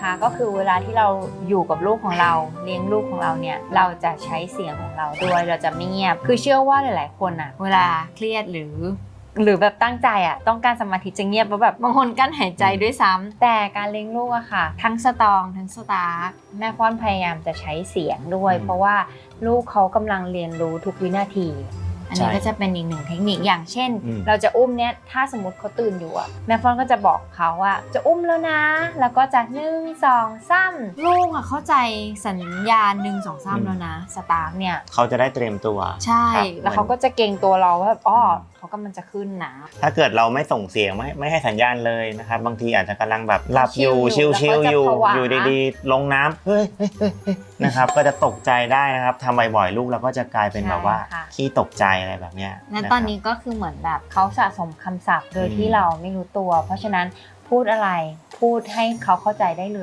ค่ะก็คือเวลาที่เราอยู่กับลูกของเราเลี้ยงลูกของเราเนี่ยเราจะใช้เสียงของเราด้วยเราจะไม่เงียบ คือเชื่อว่าหลาย ๆ คนอะเวลาเครียดหรือหรือแบบตั้งใจอะต้องการสมาธิจะเงียบแล้วแบบบางคนกั้นหายใจด้วยซ้ำแต่การเลี้ยงลูกอะค่ะ ทั้งสตองทั้งสตาร์คแม่ฟ้อนพยายามจะใช้เสียงด้วยอืมเพราะว่าลูกเขากำลังเรียนรู้ทุกวินาที อันนี้ใช่ก็จะเป็นอีกหนึ่งเทคนิคอย่างเช่นอืมเราจะอุ้มเนี่ยถ้าสมมติเขาตื่นอยู่อะแม่ฟอนก็จะบอกเขาว่าจะอุ้มแล้วนะ แล้วก็จะหนึ่งสองสามลูกอะเข้าใจสัญญาณหนึ่งสองสามอืมแล้วนะสตาร์กเนี่ยเขาจะได้เตรียมตัว ใช่ครับแล้วเขาก็จะเกรงตัวเราว่าแบบอ๋ออมเขากำลังจะขึ้นนะถ้าเกิดเราไม่ส่งเสียงไม่ไม่ให้สัญญาณเลยนะครับ บางทีอาจจะกำลังแบบหลับอยู่ชิชิลวอยู่ๆอยู่แล้วก็จะผวาอยู่ดีๆ ลงน้ำเฮ้ยเฮ้ยเฮ้ยเฮ้ยนะครับก็จะตกใจได้นะครับทำบ่อยๆลูกเราก็จะกลายเป็นแบบว่าใช่ค่ะขี้ตกใจอะไรแบบเนี้ยนั้นะตอนครับนี้ก็คือเหมือนแบบเขาสะสมคำศัพท์โดยอืมที่เราไม่รู้ตัว เพราะฉะนั้นพูดอะไรพูดให้เขาเข้าใจได้เลย